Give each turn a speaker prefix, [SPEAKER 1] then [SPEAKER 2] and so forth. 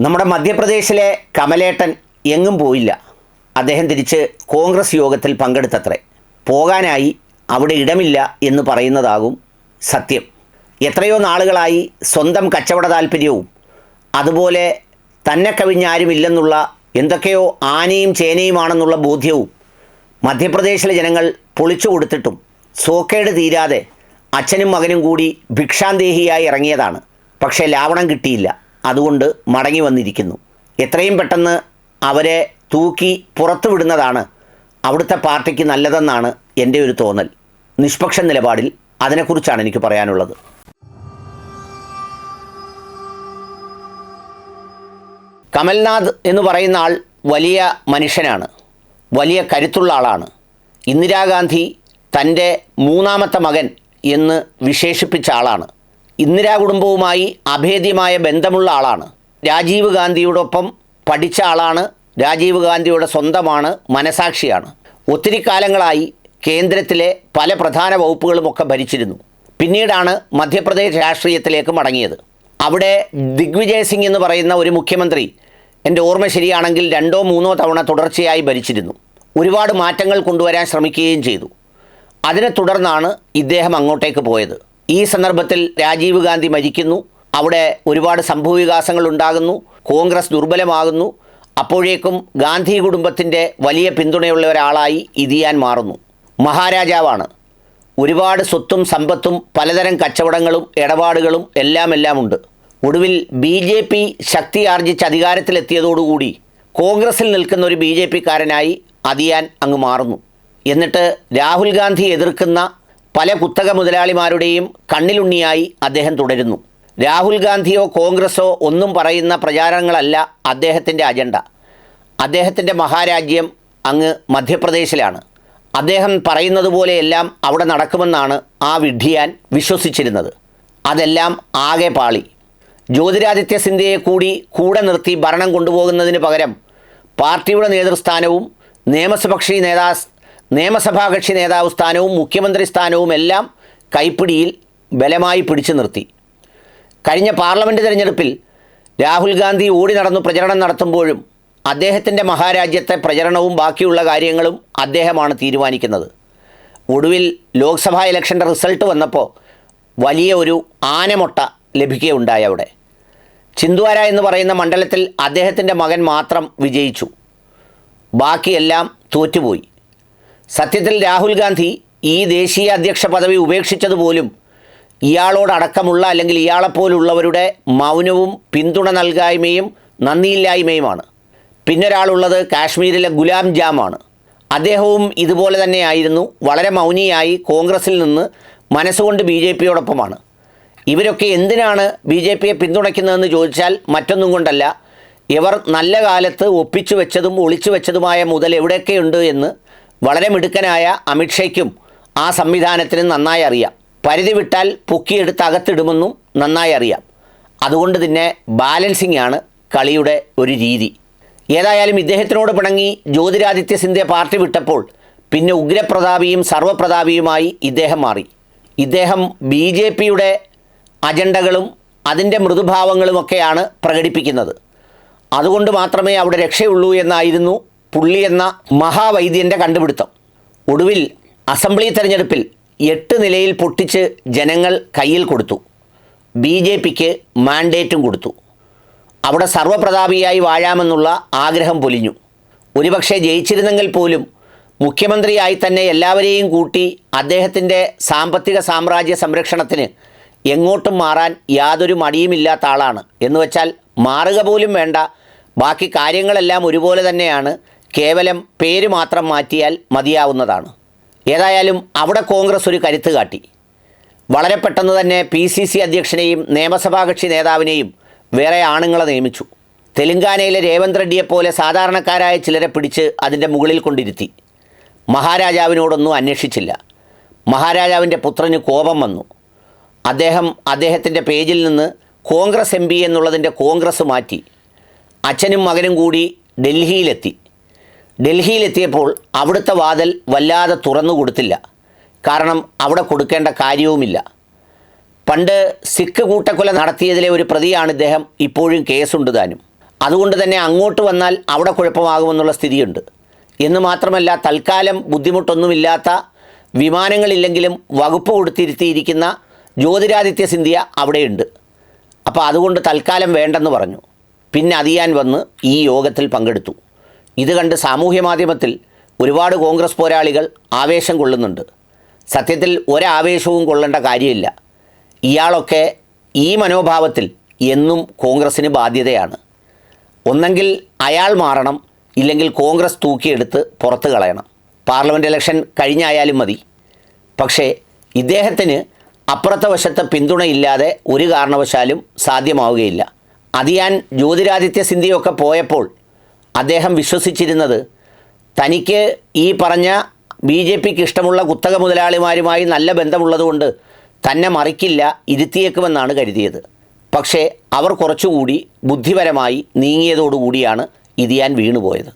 [SPEAKER 1] നമ്മുടെ മധ്യപ്രദേശിലെ കമലേട്ടൻ എങ്ങും പോയില്ല. അദ്ദേഹം തിരിച്ച് കോൺഗ്രസ് യോഗത്തിൽ പങ്കെടുത്തത്രേ. പോകാനായി അവിടെ ഇടമില്ല എന്ന് പറയുന്നതാകും സത്യം. എത്രയോ നാളുകളായി സ്വന്തം കച്ചവട താല്പര്യവും അതുപോലെ തന്നെ കവിഞ്ഞാരുമില്ലെന്നുള്ള എന്തൊക്കെയോ ആനയും ചേനയുമാണെന്നുള്ള ബോധ്യവും മധ്യപ്രദേശിലെ ജനങ്ങൾ പൊളിച്ചു കൊടുത്തിട്ടും സോക്കേട് തീരാതെ അച്ഛനും മകനും കൂടി ഭിക്ഷാന്തേഹിയായി ഇറങ്ങിയതാണ്. പക്ഷേ ലാവണം കിട്ടിയില്ല. അതുകൊണ്ട് മടങ്ങി വന്നിരിക്കുന്നു. എത്രയും പെട്ടെന്ന് അവരെ തൂക്കി പുറത്തു വിടുന്നതാണ് അവിടുത്തെ പാർട്ടിക്ക് നല്ലതെന്നാണ് എന്റെ ഒരു തോന്നൽ. നിഷ്പക്ഷ നിലപാടിൽ അതിനെക്കുറിച്ചാണ് എനിക്ക് പറയാനുള്ളത്. കമൽനാഥ് എന്ന് പറയുന്ന ആൾ വലിയ മനുഷ്യനാണ്. വലിയ കരുത്തുള്ള ആളാണ്. ഇന്ദിരാഗാന്ധി തന്റെ മൂന്നാമത്തെ മകൻ എന്ന് വിശേഷിപ്പിച്ച ആളാണ്. ഇന്ദിരാ കുടുംബവുമായി അഭേദ്യമായ ബന്ധമുള്ള ആളാണ്. രാജീവ് ഗാന്ധിയോടൊപ്പം പഠിച്ച ആളാണ്. രാജീവ് ഗാന്ധിയുടെ സ്വന്തമാണ് മനസാക്ഷിയാണ്. ഒത്തിരി കാലങ്ങളായി കേന്ദ്രത്തിലെ പല പ്രധാന വകുപ്പുകളുമൊക്കെ ഭരിച്ചിരുന്നു. പിന്നീടാണ് മധ്യപ്രദേശ് രാഷ്ട്രീയത്തിലേക്ക് മടങ്ങിയത്. അവിടെ ദിഗ്വിജയ് സിംഗ് എന്ന് പറയുന്ന ഒരു മുഖ്യമന്ത്രി എന്റെ ഓർമ്മ ശരിയാണെങ്കിൽ രണ്ടോ മൂന്നോ തവണ തുടർച്ചയായി ഭരിച്ചിരുന്നു. ഒരുപാട് മാറ്റങ്ങൾ കൊണ്ടുവരാൻ ശ്രമിക്കുകയും ചെയ്തു. അതിനെ തുടർന്നാണ് ഇദ്ദേഹം അങ്ങോട്ടേക്ക് പോയത്. ഈ സന്ദർഭത്തിൽ രാജീവ് ഗാന്ധി മരിക്കുന്നു. അവിടെ ഒരുപാട് സംഭവവികാസങ്ങൾ ഉണ്ടാകുന്നു. കോൺഗ്രസ് ദുർബലമാകുന്നു. അപ്പോഴേക്കും ഗാന്ധി കുടുംബത്തിന്റെ വലിയ പിന്തുണയുള്ള ഒരാളായി ഇതിയാൻ മാറുന്നു. മഹാരാജാവാണ്. ഒരുപാട് സ്വത്തും സമ്പത്തും പലതരം കച്ചവടങ്ങളും ഇടപാടുകളും എല്ലാം എല്ലാം ഉണ്ട് ഒടുവിൽ ബി ജെ പി ശക്തി ആർജിച്ച് അധികാരത്തിലെത്തിയതോടുകൂടി കോൺഗ്രസിൽ നിൽക്കുന്ന ഒരു ബി ജെ പിക്കാരനായി അതിയാൻ അങ്ങ് മാറുന്നു. എന്നിട്ട് രാഹുൽ ഗാന്ധി എതിർക്കുന്ന പല കുത്തക മുതലാളിമാരുടെയും കണ്ണിലുണ്ണിയായി അദ്ദേഹം തുടരുന്നു. രാഹുൽ ഗാന്ധിയോ കോൺഗ്രസോ ഒന്നും പറയുന്ന പ്രചാരണങ്ങളല്ല അദ്ദേഹത്തിന്റെ അജണ്ട. അദ്ദേഹത്തിന്റെ മഹാരാജ്യം അങ്ങ് മധ്യപ്രദേശിലാണ്. അദ്ദേഹം പറയുന്നത് പോലെയെല്ലാം അവിടെ നടക്കുമെന്നാണ് ആ വിഡ്ഢിയാൻ വിശ്വസിച്ചിരുന്നത്. അതെല്ലാം ആകെ പാളി. ജ്യോതിരാദിത്യ സിന്ധ്യയെ കൂടി കൂടെ നിർത്തി ഭരണം കൊണ്ടുപോകുന്നതിന് പകരം പാർട്ടിയുടെ നേതൃസ്ഥാനവും നിയമസഭക്ഷി നേതാ നിയമസഭാ കക്ഷി നേതാവ് സ്ഥാനവും മുഖ്യമന്ത്രി സ്ഥാനവും എല്ലാം കൈപ്പിടിയിൽ ബലമായി പിടിച്ചു നിർത്തി. കഴിഞ്ഞ പാർലമെന്റ് തിരഞ്ഞെടുപ്പിൽ രാഹുൽ ഗാന്ധി ഓടി നടന്നു പ്രചരണം നടത്തുമ്പോഴും അദ്ദേഹത്തിന്റെ മഹാരാജ്യത്തെ പ്രചരണവും ബാക്കിയുള്ള കാര്യങ്ങളും അദ്ദേഹമാണ് തീരുമാനിക്കുന്നത്. ഒടുവിൽ ലോക്സഭാ ഇലക്ഷന്റെ റിസൾട്ട് വന്നപ്പോൾ വലിയ ഒരു ആനമൊട്ട ലഭിക്കുകയുണ്ടായി അവിടെ. ചിന്തുവാര എന്ന് പറയുന്ന മണ്ഡലത്തിൽ അദ്ദേഹത്തിന്റെ മകൻ മാത്രം വിജയിച്ചു. ബാക്കിയെല്ലാം തോറ്റുപോയി. സത്യത്തിൽ രാഹുൽ ഗാന്ധി ഈ ദേശീയ അധ്യക്ഷ പദവി ഉപേക്ഷിച്ചതുപോലും ഇയാളോടക്കമുള്ള അല്ലെങ്കിൽ ഇയാളെപ്പോലുള്ളവരുടെ മൗനവും പിന്തുണ നൽകായ്മയും നന്ദിയില്ലായ്മയുമാണ്. പിന്നൊരാളുള്ളത് കാശ്മീരിലെ ഗുലാം ജാമാണ്. അദ്ദേഹവും ഇതുപോലെ തന്നെയായിരുന്നു. വളരെ മൗനിയായി കോൺഗ്രസിൽ നിന്ന് മനസ്സുകൊണ്ട് ബി ജെ പിയോടൊപ്പമാണ്. ഇവരൊക്കെ എന്തിനാണ് ബി ജെ പിയെ പിന്തുണയ്ക്കുന്നതെന്ന് ചോദിച്ചാൽ മറ്റൊന്നും കൊണ്ടല്ല. ഇവർ നല്ല കാലത്ത് ഒപ്പിച്ചു വെച്ചതും ഒളിച്ചു വെച്ചതുമായ മുതൽ എവിടെയൊക്കെയുണ്ട് എന്ന് വളരെ മിടുക്കനായ അമിത്ഷയ്ക്കും ആ സംവിധാനത്തിന് നന്നായി അറിയാം. പരിധി വിട്ടാൽ പൊക്കിയെടുത്ത് അകത്തിടുമെന്നും നന്നായി അറിയാം. അതുകൊണ്ട് തന്നെ ബാലൻസിംഗ് ആണ് കളിയുടെ ഒരു രീതി. ഏതായാലും ഇദ്ദേഹത്തിനോട് പിണങ്ങി ജ്യോതിരാദിത്യ സിന്ധ്യ പാർട്ടി വിട്ടപ്പോൾ പിന്നെ ഉഗ്രപ്രതാപിയും സർവപ്രതാപിയുമായി ഇദ്ദേഹം മാറി. ഇദ്ദേഹം ബി ജെ പിയുടെ അജണ്ടകളും അതിന്റെ മൃദുഭാവങ്ങളുമൊക്കെയാണ് പ്രകടിപ്പിക്കുന്നത്. അതുകൊണ്ട് മാത്രമേ അവിടെ രക്ഷയുള്ളൂ എന്നായിരുന്നു പുള്ളി എന്ന മഹാവൈദ്യന്റെ കണ്ടുപിടുത്തം. ഒടുവിൽ അസംബ്ലി തെരഞ്ഞെടുപ്പിൽ എട്ട് നിലയിൽ പൊട്ടിച്ച് ജനങ്ങൾ കയ്യിൽ കൊടുത്തു. ബി ജെ പിക്ക് മാൻഡേറ്റും കൊടുത്തു. അവിടെ സർവപ്രതാപിയായി വാഴാമെന്നുള്ള ആഗ്രഹം പൊലിഞ്ഞു. ഒരുപക്ഷെ ജയിച്ചിരുന്നെങ്കിൽ പോലും മുഖ്യമന്ത്രിയായി തന്നെ എല്ലാവരെയും കൂട്ടി അദ്ദേഹത്തിന്റെ സാമ്പത്തിക സാമ്രാജ്യ സംരക്ഷണത്തിന് എങ്ങോട്ടും മാറാൻ യാതൊരു മടിയുമില്ലാത്ത ആളാണ്. എന്ന് വെച്ചാൽ മാറുക പോലും വേണ്ട. ബാക്കി കാര്യങ്ങളെല്ലാം ഒരുപോലെ തന്നെയാണ് കേവലം പേര് മാത്രം മാറ്റിയാൽ മതിയാവുന്നതാണ്. ഏതായാലും അവിടെ കോൺഗ്രസ് ഒരു കരുത്ത് കാട്ടി. വളരെ പെട്ടെന്ന് തന്നെ പി സി സി അധ്യക്ഷനെയും നിയമസഭാ കക്ഷി നേതാവിനെയും വേറെ ആണുങ്ങളെ നിയമിച്ചു. തെലുങ്കാനയിലെ രേവന്ത് റെഡ്ഡിയെപ്പോലെ സാധാരണക്കാരായ ചിലരെ പിടിച്ച് അതിന്റെ മുകളിൽ കൊണ്ടിരുത്തി. മഹാരാജാവിനോടൊന്നും അന്വേഷിച്ചില്ല. മഹാരാജാവിന്റെ പുത്രന് കോപം വന്നു. അദ്ദേഹം അദ്ദേഹത്തിന്റെ പേജിൽ നിന്ന് കോൺഗ്രസ് എം പി എന്നുള്ളതിന്റെ കോൺഗ്രസ് മാറ്റി. അച്ഛനും മകനും കൂടി ഡൽഹിയിലെത്തി. ഡൽഹിയിലെത്തിയപ്പോൾ അവിടുത്തെ വാതിൽ വല്ലാതെ തുറന്നു കൊടുത്തില്ല. കാരണം അവിടെ കൊടുക്കേണ്ട കാര്യവുമില്ല. പണ്ട് സിഖ് കൂട്ടക്കൊല നടത്തിയതിലെ ഒരു പ്രതിയാണ് ഇദ്ദേഹം. ഇപ്പോഴും കേസുണ്ട് താനും. അതുകൊണ്ട് തന്നെ അങ്ങോട്ട് വന്നാൽ അവിടെ കുഴപ്പമാകുമെന്നുള്ള സ്ഥിതിയുണ്ട്. എന്ന് മാത്രമല്ല തൽക്കാലം ബുദ്ധിമുട്ടൊന്നുമില്ലാത്ത വിമാനങ്ങളില്ലെങ്കിലും വകുപ്പ് കൊടുത്തിരുത്തിയിരിക്കുന്ന ജ്യോതിരാദിത്യ സിന്ധ്യ അവിടെയുണ്ട്. അപ്പോൾ അതുകൊണ്ട് തൽക്കാലം വേണ്ടെന്ന് പറഞ്ഞു. പിന്നെ അതിയാൻ വന്ന് ഈ യോഗത്തിൽ പങ്കെടുത്തു. ഇത് കണ്ട് സാമൂഹ്യ മാധ്യമത്തിൽ ഒരുപാട് കോൺഗ്രസ് പോരാളികൾ ആവേശം കൊള്ളുന്നുണ്ട്. സത്യത്തിൽ ഒരാവേശവും കൊള്ളേണ്ട കാര്യമില്ല. ഇയാളൊക്കെ ഈ മനോഭാവത്തിൽ എന്നും കോൺഗ്രസ്സിന് ബാധ്യതയാണ്. ഒന്നെങ്കിൽ അയാൾ മാറണം ഇല്ലെങ്കിൽ കോൺഗ്രസ് തൂക്കിയെടുത്ത് പുറത്തു കളയണം. പാർലമെന്റ് ഇലക്ഷൻ കഴിഞ്ഞായാലും മതി. പക്ഷേ ഇദ്ദേഹത്തിന് അപ്പുറത്തെ വശത്തെ പിന്തുണയില്ലാതെ ഒരു കാരണവശാലും സാധ്യമാവുകയില്ല. അതിയാൻ ജ്യോതിരാദിത്യ സിന്ധിയൊക്കെ പോയപ്പോൾ അദ്ദേഹം വിശ്വസിച്ചിരുന്നത്. തനിക്ക് ഈ പറഞ്ഞ ബി ജെ പിക്ക് ഇഷ്ടമുള്ള കുത്തക മുതലാളിമാരുമായി നല്ല ബന്ധമുള്ളതുകൊണ്ട് തന്നെ മറിക്കില്ല ഇരുത്തിയേക്കുമെന്നാണ് കരുതിയത്. പക്ഷേ അവർ കുറച്ചുകൂടി ബുദ്ധിപരമായി നീങ്ങിയതോടുകൂടിയാണ് ഇതിയാൻ വീണുപോയത്.